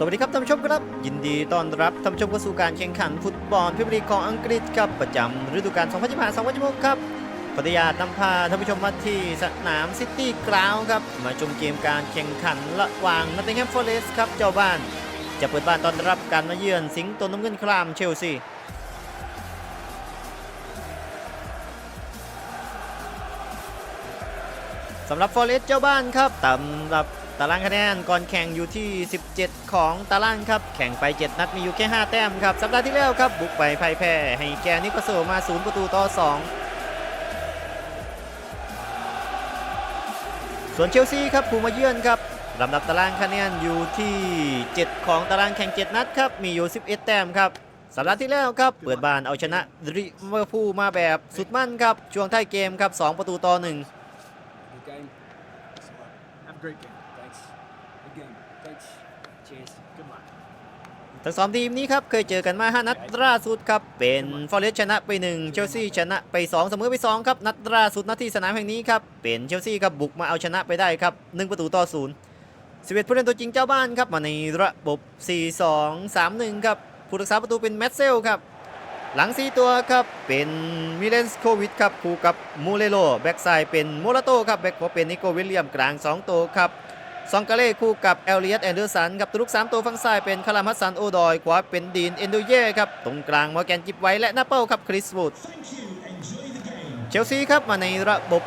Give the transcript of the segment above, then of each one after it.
สวัสดีครับท่านผู้ชมครับ ยินดีต้อนรับท่านผู้ชมเข้าสู่การแข่งขันฟุตบอลพรีเมียร์ลีกของอังกฤษครับประจำฤดูกาล 2025-2026 ครับขออนุญาตนำพาท่านผู้ชมมาที่สนามซิตี้กราวครับ มาชมเกมการแข่งขันระหว่างนอตติงแฮมฟอร์เรสต์ครับเจ้าบ้าน จะเปิดบ้านต้อนรับการมาเยือนสิงห์โตน้ำเงินครามเชลซีสำหรับฟอร์เรสต์เจ้าบ้านครับตามรับ ตารางคะแนนก่อนแข่งอยู่ที่ 17 ของตารางครับ แข่งไป 7 นัดมีอยู่แค่ 5 แต้มครับ สัปดาห์ที่แล้วครับ บุกไปพ่ายแพ้ ให้แกนิโคโซมา 0 ประตูต่อ 2 ส่วนเชลซีครับผู้มาเยือนครับลำดับตารางคะแนนอยู่ที่ 7 ของตารางแข่ง 7 นัดครับ มีอยู่ 11 แต้มครับสัปดาห์ที่แล้วครับ เปิดบ้านเอาชนะริเวอร์พูลมาแบบสุดมั่นครับ ช่วงท้ายเกมครับ 2 ประตูต่อ 1 Good game. Have a great game. Thanks. Good game. Thanks. Cheers. Good luck. ทั้งสองทีมนี้ครับ เคยเจอกันมา 5 นัดล่าสุดครับ เป็นฟอเรสต์ชนะไป 1 เชลซีชนะไป 2 เสมอไป 2 ครับ นัดล่าสุดนัดที่สนามแห่งนี้ครับ เป็นเชลซีครับบุกมาเอาชนะไปได้ครับ 1 ประตูต่อ0 11ผู้เล่นตัวจริงเจ้าบ้านครับมาในระบบ 4-2-3-1 ครับ ผู้รักษาประตูเป็นแมตเซลครับ หลัง 4 ตัวครับ เป็นมิเลนสโควิดครับคู่กับมูเลโลแบ็กซ้ายเป็นโมราโตครับแบ็กขวาเป็นนิโกวิลเลียมกลาง 2 ตัวครับ ซองกาเล่คู่กับเอลเลียตแอนเดอร์สันครับตัวลูก3ตัวฝั่งซ้ายเป็นคารามัสซันโอดอย ขวาเป็นดีนเอนโดเย่ครับตรงกลางมอร์แกนจิบไว้และหน้าเป้าครับคริสวูดเชลซีครับมาในระบบ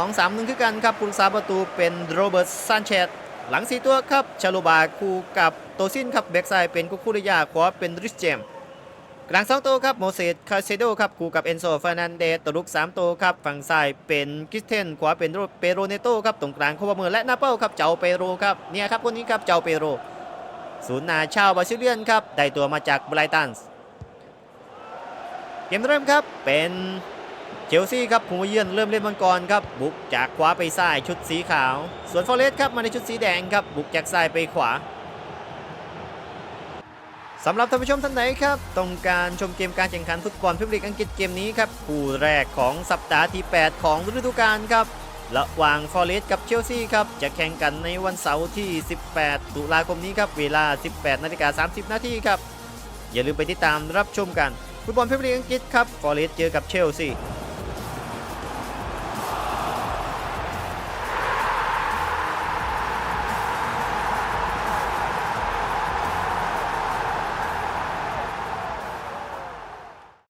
4-2-3-1 คือกันครับผู้รักษาประตูเป็นโรเบิร์ตซานเชตหลัง 4 ตัวครับชาโลบาคู่กับโตซินครับแบ็กซ้ายเป็นกุคูริยาขวาเป็นริชเจมส์ กลาง2ตัวครับโมเสสคาเซโดครับคู่กับเอนโซฟานันเดสตัวลูก3ตัวครับฝั่งซ้ายเป็นกิสเทนขวาเป็นเปโรเนโตครับตรงกลางโควาเมอร์และนาเป้าครับเจ้าเปโรครับเนี่ยครับคนนี้ครับเจ้าเปโรศูนย์หนาชาวบราซิเลียนครับได้ตัวมาจากไบรตันส์เกมเริ่มครับเป็นเชลซีครับผู้เยือนเริ่มเล่นบอลก่อนครับบุกจากขวาไปซ้ายชุดสีขาว ส่วนฟอเรสต์ครับมาในชุดสีแดงครับบุกจากซ้ายไปขวา สำหรับท่านผู้ชมท่านไหนครับต้องการชมเกมการแข่งขันฟุตบอลพรีเมียร์ลีกอังกฤษเกมนี้ครับคู่แรกของสัปดาห์ที่ 8 ของฤดูกาลครับระหว่างฟอเรสต์กับเชลซีครับจะแข่งกันในวันเสาร์ที่ 18 ตุลาคมนี้ครับเวลา 18นาฬิกา30 นาทีครับอย่าลืมไปติดตามรับชมกันฟุตบอลพรีเมียร์ลีกอังกฤษครับฟอเรสต์เจอกับเชลซี